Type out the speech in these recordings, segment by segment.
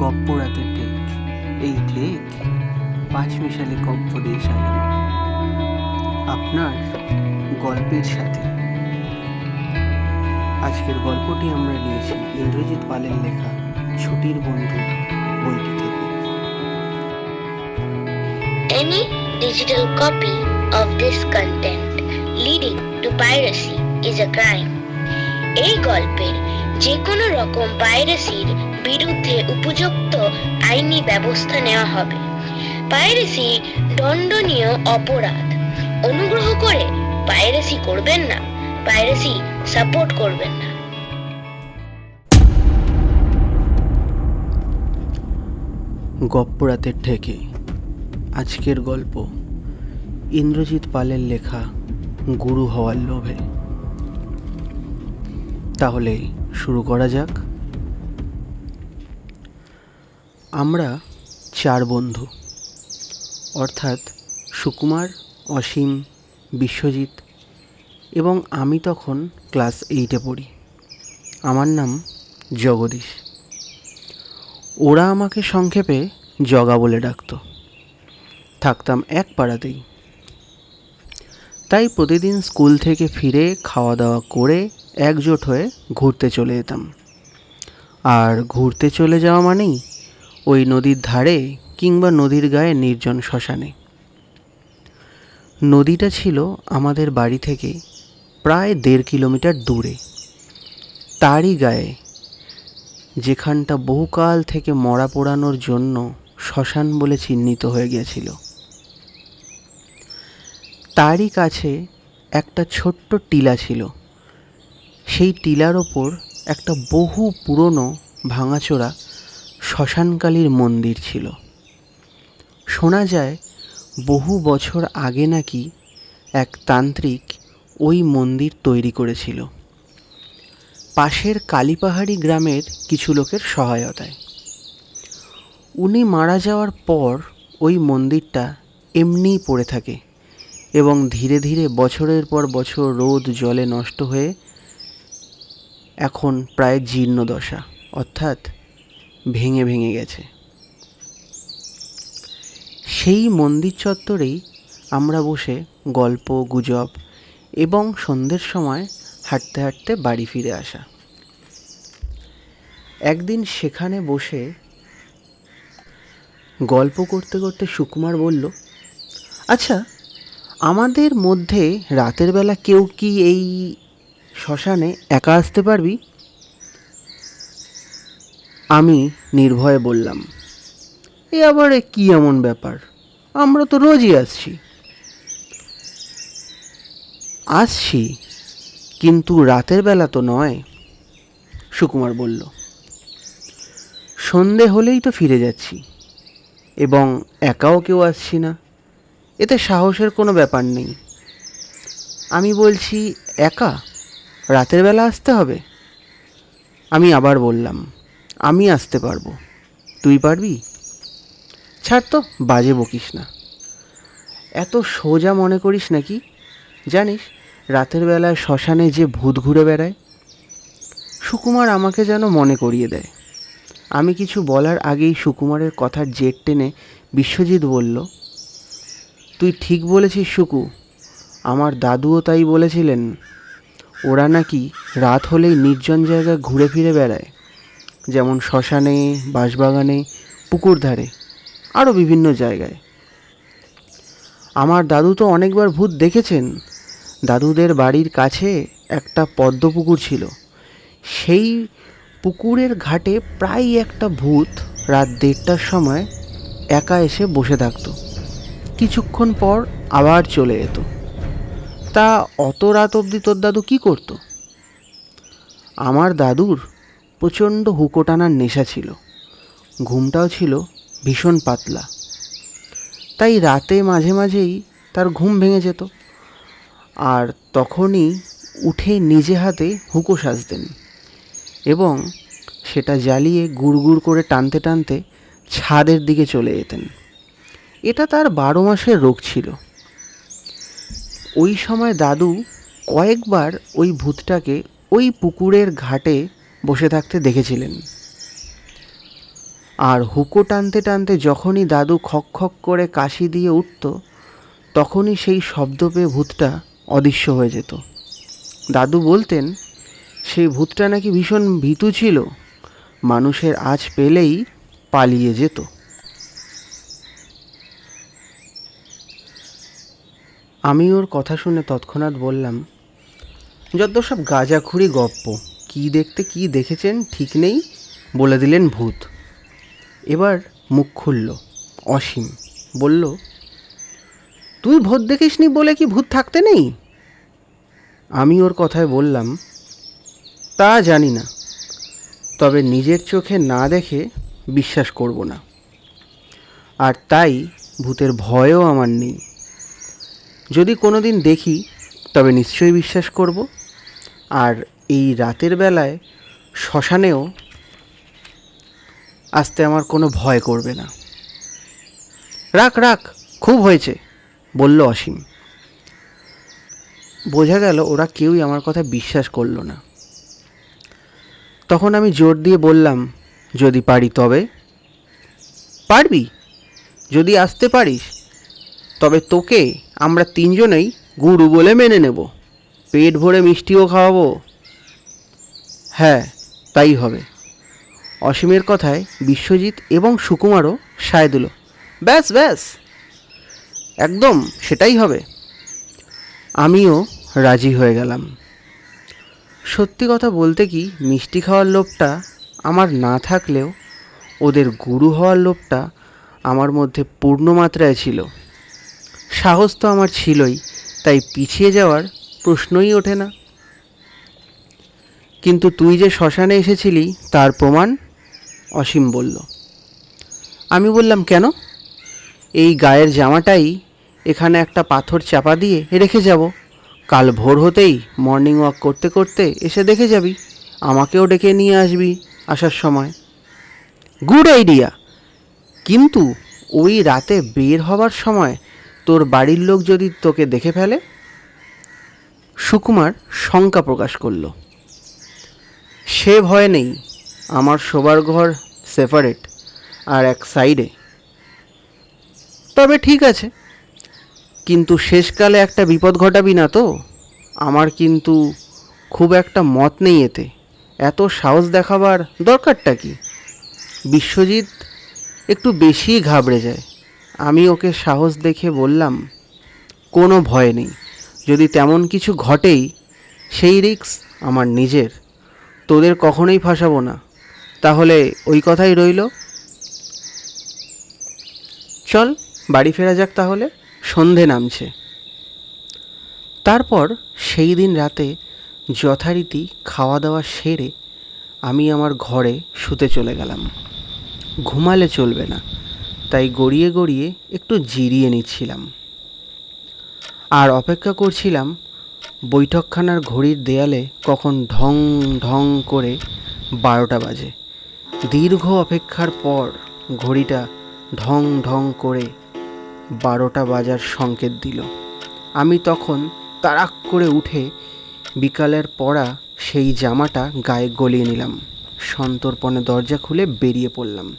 গপ্প রাতের ঠেক এই ঠেক পাঁচ মিশালি গপ্প দিয়ে সাজানো। আপনার গল্পের সাথে। আজকের গল্পটি আমরা নিয়েছি ইন্দ্রজিৎ পালের লেখা ছুটির বন্ধু বইটি থেকে। Any digital copy of this content leading to piracy is a. এই গল্পের যে কোনো রকম পাইরেসির বিরুদ্ধে উপযুক্ত আইনি ব্যবস্থা নেওয়া হবে। পাইরেসি দণ্ডনীয় অপরাধ। অনুগ্রহ করে পাইরেসি করবেন না পাইরেসি সাপোর্ট করবেন না। গপ্পরাতের ঠেকে। আজকের গল্প ইন্দ্রজিৎ পালের লেখা গুরু হওয়ার লোভে। তাহলে শুরু করা যাক। আমরা চার বন্ধু। অর্থাৎ সুকুমার, অসীম, বিশ্বজিৎ এবং আমি তখন ক্লাস এইটে পড়ি। আমার নাম জগদীশ। ওরা আমাকে সংক্ষেপে জগা বলে ডাকতো। থাকতাম এক পাড়াতেই। তাই প্রতিদিন স্কুল থেকে ফিরে খাওয়া দাওয়া করে একজোট হয়ে ঘুরতে চলে যেতাম। আর ঘুরতে চলে যাওয়া মানেই ওই নদীর ধারে কিংবা নদীর গায়ে নির্জন শ্মশানে। নদীটা ছিল আমাদের বাড়ি থেকে প্রায় দেড় কিলোমিটার দূরে। তারই গায়ে যেখানটা বহুকাল থেকে মরা পোড়ানোর জন্য শ্মশান বলে চিহ্নিত হয়ে গিয়েছিল। তারই কাছে একটা ছোট্ট টিলা ছিল। সেই টিলার ওপর একটা বহু পুরনো ভাঙাচোরা শ্মশানকালীর মন্দির ছিল। শোনা যায়, বহু বছর আগে নাকি এক তান্ত্রিক ওই মন্দির তৈরি করেছিল। পাশের কালীপাহাড়ি গ্রামের কিছু লোকের সহায়তায়। উনি মারা যাওয়ার পর ওই মন্দিরটা এমনিই পড়ে থাকে। এবং ধীরে ধীরে বছরের পর বছর রোদ জলে নষ্ট হয়ে এখন প্রায় জীর্ণ দশা, অর্থাৎ ভেঙে ভেঙে গেছে। সেই মন্দির চত্বরেই আমরা বসে গল্প, গুজব এবং সন্ধ্যের সময় হাঁটতে হাঁটতে বাড়ি ফিরে আসা। একদিন সেখানে বসে গল্প করতে করতে সুকুমার বলল আচ্ছা আমাদের মধ্যে রাতের বেলা কেউ কি এই শ্মশানে একা আসতে পারবি? আমি নির্ভয়ে বললাম, এ আবার কি এমন ব্যাপার? আমরা তো রোজই আসছি। আসছি, কিন্তু রাতের বেলা তো নয়, সুকুমার বলল। সন্ধে হলেই তো ফিরে যাচ্ছি, এবং একাও কেউ আসছি না। এতে সাহসের কোনো ব্যাপার নেই। আমি বলছি, একা? রাতের বেলা আসতে হবে? আমি আবার বললাম, আমি আসতে পারব। তুই পারবি? ছাড় তো, বাজে বকিস না। এত সোজা মনে করিস নাকি? জানিস, রাতের বেলায় শ্মশানে যে ভূত ঘুরে বেড়ায়, সুকুমার আমাকে যেন মনে করিয়ে দেয়। আমি কিছু বলার আগেই সুকুমারের কথার জেট টেনে বিশ্বজিৎ বলল তুই ঠিক বলেছিস, শুকু। আমার দাদুও তাই বলেছিলেন। ওরা নাকি রাত হলেই নির্জন জায়গায় ঘুরে ফিরে বেড়ায়, যেমন শ্মশানে, বাঁশবাগানে, পুকুর ধারে, আরও বিভিন্ন জায়গায়। আমার দাদু তো অনেকবার ভূত দেখেছেন। দাদুদের বাড়ির কাছে একটা পদ্ম পুকুর ছিল। সেই পুকুরের ঘাটে প্রায় একটা ভূত রাত দেড়টার সময় একা এসে বসে থাকতো। কিছুক্ষণ পর আবার চলে যেত তা অত রাত অবধি তোর দাদু কি করতো? আমার দাদুর প্রচণ্ড হুকো টানার নেশা ছিল। ঘুমটাও ছিল ভীষণ পাতলা। তাই রাতে মাঝে মাঝেই তার ঘুম ভেঙে যেত। আর তখনই উঠে নিজে হাতে হুকো সাজতেন এবং সেটা জ্বালিয়ে গুড় গুড় করে টানতে টানতে ছাদের দিকে চলে যেতেন। এটা তার বারো মাসের রোগ ছিল। ওই সময় দাদু কয়েকবার ওই ভূতটাকে ওই পুকুরের ঘাটে বসে থাকতে দেখেছিলেন। আর হুকো টানতে টানতে যখনই দাদু খক খক করে কাশি দিয়ে উঠত, তখনই সেই শব্দ পেয়ে ভূতটা অদৃশ্য হয়ে যেত। দাদু বলতেন, সেই ভূতটা নাকি ভীষণ ভীতু ছিল, মানুষের আজ পেলেই পালিয়ে যেত। আমি ওর কথা শুনে তৎক্ষণাৎ বললাম, যত সব গাঁজাখুরি গপ্প, কি দেখতে কি দেখেছেন ঠিক নেই? বলে দিলেন ভূত। এবার মুখ খুলল, অসীম। বলল, তুই ভূত দেখিসনি বলে কি ভূত থাকতে নেই? আমি ওর কথায় বললাম, তা জানি না। তবে নিজের চোখে না দেখে বিশ্বাস করব না। আর তাই ভূতের ভয়ও আমার নেই। যদি কোনো দিন দেখি, তবে নিশ্চয়ই বিশ্বাস করব। আর এই রাতের বেলায় শ্মশানেও আসতে আমার কোনো ভয় করবে না। রাখ রাখ, খুব হয়েছে, বলল অসীম। বোঝা গেল ওরা কেউই আমার কথা বিশ্বাস করল না। তখন আমি জোর দিয়ে বললাম, যদি পারি তবে। পারবি? যদি আসতে পারিস, তবে তোকে আমরা তিনজনেই গুরু বলে মেনে নেব। পেট ভরে মিষ্টিও খাওয়াবো। হ্যাঁ তাই হবে। অসীমের কথায় বিশ্বজিৎ এবং সুকুমারও সায় দিল। ব্যাস ব্যাস। একদম সেটাই হবে। আমিও রাজি হয়ে গেলাম। সত্যি কথা বলতে কি, মিষ্টি খাওয়ার লোভটা আমার না থাকলেও ওদের গুরু হওয়ার লোভটা আমার মধ্যে পূর্ণ মাত্রায় ছিল। সাহস তো আমার ছিলই, তাই পিছিয়ে যাওয়ার প্রশ্নই ওঠে না। কিন্তু তুই যে শ্মশানে এসেছিলি, তার প্রমাণ? অসীম বলল। আমি বললাম, কেন? এই গায়ের জামাটাই এখানে একটা পাথর চাপা দিয়ে রেখে যাব। কাল ভোর হতেই মর্নিং ওয়াক করতে করতে এসে দেখে যাবি, আমাকেও ডেকে নিয়ে আসবি আসার সময়। গুড আইডিয়া কিন্তু ওই রাতে বের হবার সময় তোর বাড়ির লোক যদি তোকে দেখে ফেলে, সুকুমার শঙ্কা প্রকাশ করল। সে ভয় নেই, আমার শোবার ঘর সেপারেট আর এক সাইডে তবে ঠিক আছে, কিন্তু শেষকালে একটা বিপদ ঘটাবি না তো? আমার কিন্তু খুব একটা মত নেই এতে। এত সাহস দেখাবার দরকারটা কি? বিশ্বজিৎ একটু বেশিই ঘাবড়ে যায়। আমি ওকে সাহস দেখে বললাম, কোনো ভয় নেই। যদি তেমন কিছু ঘটেই, সেই রিক্স আমার নিজের। তোদের কখনোই ফাঁসাবো না। তাহলে ওই কথাই রইল। চল, বাড়ি ফেরা যাক তাহলে। সন্ধে নামছে। তারপর সেই দিন রাতে যথারীতি খাওয়া দাওয়া সেরে আমি আমার ঘরে শুতে চলে গেলাম। ঘুমালে চলবে না। তাই গড়িয়ে গড়িয়ে একটু জিরিয়ে নিচ্ছিলাম। আর অপেক্ষা করছিলাম বৈঠকখানার ঘড়ির দেয়ালে কখন ঢং ঢং করে বারোটা বাজে। দীর্ঘ অপেক্ষার পর ঘড়িটা ঢং ঢং করে বারোটা বাজার সংকেত দিল। আমি তখন তাড়াক করে উঠে বিকালের পড়া সেই জামাটা গায়ে গলিয়ে নিলাম। সন্তর্পণে দরজা খুলে বেরিয়ে পড়লাম।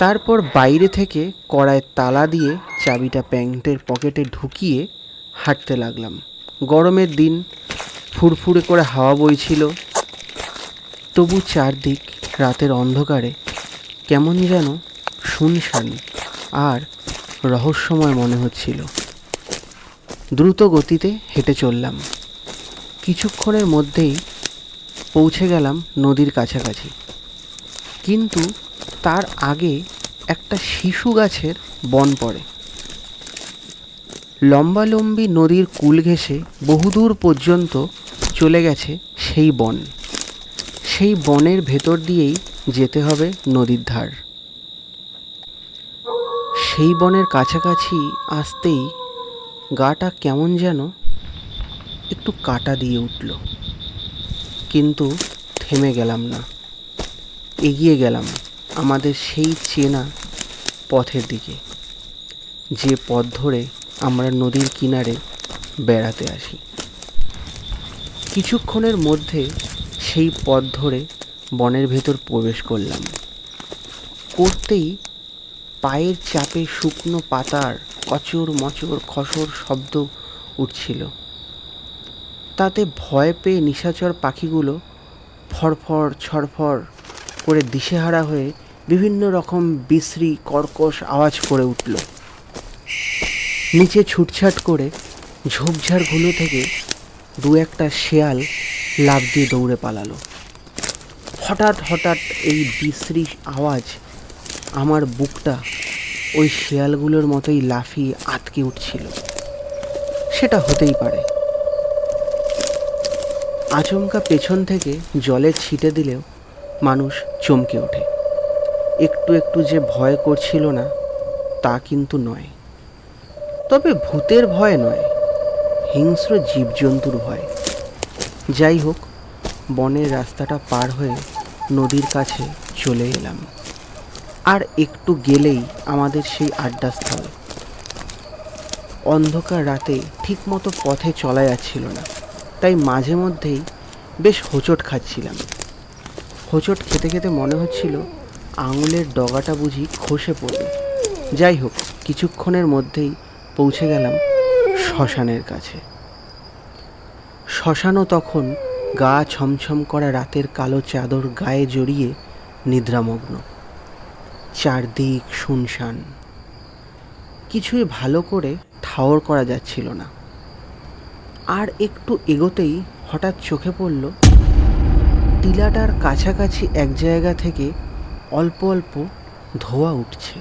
তারপর বাইরে থেকে কড়ায় তালা দিয়ে চাবিটা প্যান্টের পকেটে ঢুকিয়ে হাঁটতে লাগলাম। গরমের দিন ফুরফুরে করে হাওয়া বইছিল। তবু চারদিক রাতের অন্ধকারে কেমন যেন শুনশান আর রহস্যময় মনে হচ্ছিল। দ্রুত গতিতে হেঁটে চললাম। কিছুক্ষণের মধ্যেই পৌঁছে গেলাম নদীর কাছাকাছি। কিন্তু তার আগে একটা শিশু গাছের বন পড়ে। লম্বালম্বি নদীর কুল ঘেঁষে বহুদূর পর্যন্ত চলে গেছে সেই বন। সেই বনের ভেতর দিয়েই যেতে হবে নদীর ধার। সেই বনের কাছাকাছি আসতেই গাটা কেমন যেন একটু কাটা দিয়ে উঠল। কিন্তু থেমে গেলাম না, এগিয়ে গেলাম। আমাদের সেই চেনা পথের দিকে, যে পথ ধরে আমরা নদীর কিনারে বেড়াতে আসি। কিছুক্ষণের মধ্যে সেই পথ ধরে বনের ভেতর প্রবেশ করলাম। করতেই পায়ের চাপে শুকনো পাতার কচর মচর খসর শব্দ উঠছিল। তাতে ভয় পেয়ে নিশাচর পাখিগুলো ফরফর ছড়ফর করে দিশেহারা হয়ে বিভিন্ন রকম বিশ্রী, কর্কশ আওয়াজ করে উঠল। নিচে ছুটছাট করে ঝোপঝাড়গুলো থেকে দু একটা শেয়াল লাফ দিয়ে দৌড়ে পালালো। হঠাৎ হঠাৎ এই বিশ্রী আওয়াজ আমার বুকটা ওই শেয়ালগুলোর মতোই লাফিয়ে আটকে উঠছিল। সেটা হতেই পারে। আচমকা পেছন থেকে জলে ছিটে দিলেও মানুষ চমকে ওঠে। একটু একটু যে ভয় করছিল না, তা কিন্তু নয়। তবে ভূতের ভয় নয়, হিংস্র জীবজন্তুর ভয়। যাই হোক, বনের রাস্তাটা পার হয়ে নদীর কাছে চলে এলাম। আর একটু গেলেই আমাদের সেই আড্ডাস্থল। অন্ধকার রাতে ঠিকমতো পথে চলা যাচ্ছিল না, তাই মাঝে মধ্যেই বেশ হোঁচট খাচ্ছিলাম। হোঁচট খেতে খেতে মনে হচ্ছিল আঙুলের ডগাটা বুঝি খসে পড়বে। যাই হোক কিছুক্ষণের মধ্যেই পৌঁছে গেলাম শ্মশানের কাছে। শ্মশানও তখন গা ছমছম করা রাতের কালো চাদর গায়ে জড়িয়ে নিদ্রামগ্ন। চারদিক শুনশান। কিছুই ভালো করে ঠাওর করা যাচ্ছিল না। আর একটু এগোতেই হঠাৎ চোখে পড়ল টিলাটার কাছাকাছি এক জায়গা থেকে অল্প অল্প ধোয়া উঠছে।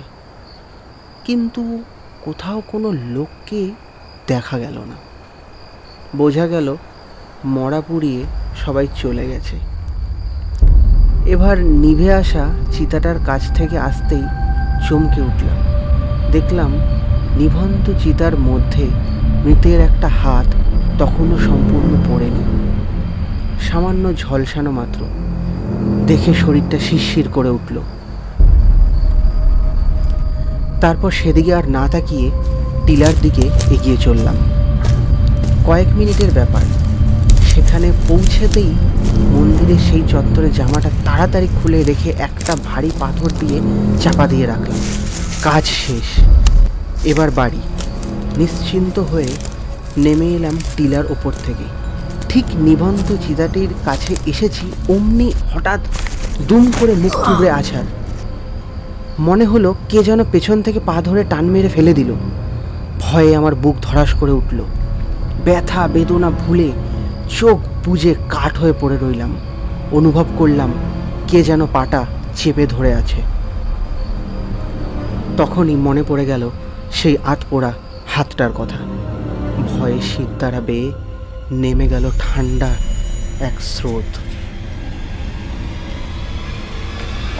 কিন্তু কোথাও কোনো লোককে দেখা গেল না। বোঝা গেল মরা পুড়িয়ে সবাই চলে গেছে। এবার নিভে আসা চিতাটার কাছ থেকে আসতেই চমকে উঠলাম। দেখলাম নিভন্ত চিতার মধ্যে মৃতের একটা হাত তখনও সম্পূর্ণ পড়েনি। সামান্য ঝলসানো মাত্র। দেখে শরীরটা শিরশির করে উঠল। তারপর সেদিকে আর না তাকিয়ে টিলার দিকে এগিয়ে চললাম। কয়েক মিনিটের ব্যাপার। সেখানে পৌঁছেতেই মন্দিরের সেই চত্বরে জামাটা তাড়াতাড়ি খুলে রেখে একটা ভারী পাথর দিয়ে চাপা দিয়ে রাখলাম। কাজ শেষ। এবার বাড়ি। নিশ্চিন্ত হয়ে নেমে এলাম টিলার ওপর থেকে। ঠিক নিবন্ধ চিতাটির কাছে এসেছি, অমনি হঠাৎ দুম করে মুখ টুবড়ে আছাড়। মনে হলো কে যেন পেছন থেকে পা ধরে টান মেরে ফেলে দিল। ভয়ে আমার বুক ধরাস করে উঠল। ব্যথা, বেদনা ভুলে চোখ বুজে কাঠ হয়ে পড়ে রইলাম। অনুভব করলাম কে যেন পাটা চেপে ধরে আছে। তখনই মনে পড়ে গেল সেই আতপোড়া হাতটার কথা। ভয়ে শীত দ্বারা বেয়ে নেমে গেল ঠান্ডা এক স্রোত।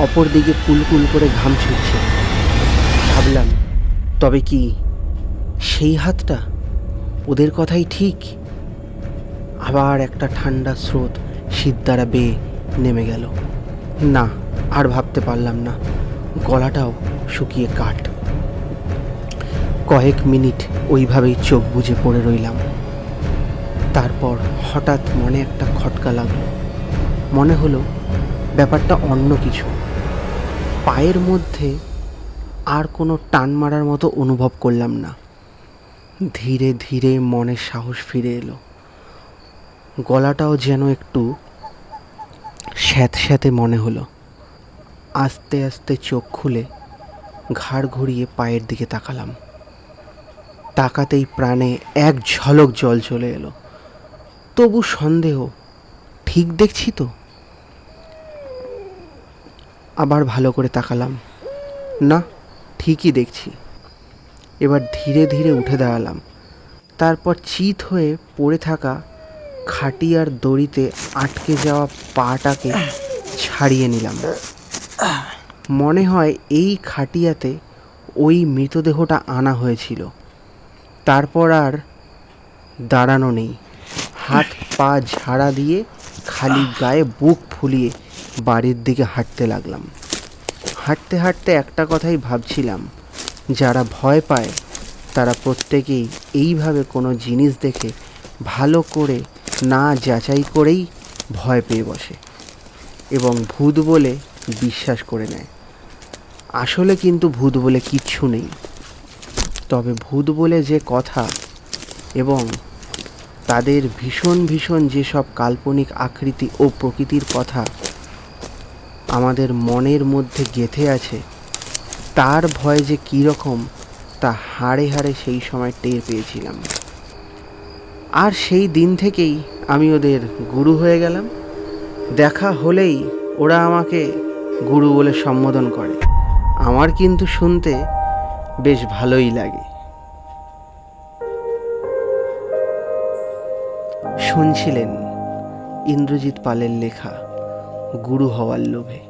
অপরদিকে কুলকুল করে ঘাম ছুটছে। ভাবলাম, তবে কি সেই হাতটা ওদের কথাই ঠিক? আবার একটা ঠান্ডা স্রোত শীত দ্বারা বেয়ে নেমে গেল। না, আর ভাবতে পারলাম না। গলাটাও শুকিয়ে কাঠ। কয়েক মিনিট ওইভাবেই চোখ বুজে পড়ে রইলাম। তারপর হঠাৎ মনে একটা খটকা লাগল। মনে হলো ব্যাপারটা অন্য কিছু। পায়ের মধ্যে আর কোনো টান মারার মতো অনুভব করলাম না। ধীরে ধীরে মনের সাহস ফিরে এলো। গলাটাও যেন একটু স্যাঁতস্যাঁতে মনে হলো। আস্তে আস্তে চোখ খুলে ঘাড় ঘুরিয়ে পায়ের দিকে তাকালাম। তাকাতেই প্রাণে এক ঝলক জল চলে এলো। তবু সন্দেহ। ঠিক দেখছি তো। আবার ভালো করে তাকালাম। না, ঠিকই দেখছি। এবার ধীরে ধীরে উঠে দাঁড়ালাম। তারপর চিত হয়ে পড়ে থাকা খাটিয়ার দড়িতে আটকে যাওয়া পাটাকে ছাড়িয়ে নিলাম। মনে হয় এই খাটিয়াতে ওই মৃতদেহটা আনা হয়েছিল। তারপর আর দাঁড়ানো নেই। হাত পা ঝাড়া দিয়ে খালি গায়ে বুক ফুলিয়ে বাড়ির দিকে হাঁটতে লাগলাম। হাঁটতে হাঁটতে একটা কথাই ভাবছিলাম, যারা ভয় পায়, তারা প্রত্যেকেই এইভাবে কোনো জিনিস দেখে ভালো করে না যাচাই করেই ভয় পেয়ে বসে এবং ভূত বলে বিশ্বাস করে নেয়। আসলে কিন্তু ভূত বলে কিচ্ছু নেই। তবে ভূত বলে যে কথা এবং তাদের ভীষণ ভীষণ যেসব কাল্পনিক আকৃতি ও প্রকৃতির কথা আমাদের মনের মধ্যে গেঁথে আছে, তার ভয় যে কীরকম তা হাড়ে হাড়ে সেই সময় টের পেয়েছিলাম। আর সেই দিন থেকেই আমি ওদের গুরু হয়ে গেলাম। দেখা হলেই ওরা আমাকে গুরু বলে সম্বোধন করে। আমার কিন্তু শুনতে বেশ ভালোই লাগে। শুনছিলেন ইন্দ্রজিৎ পালের লেখা গুরু হওয়ার লোভে।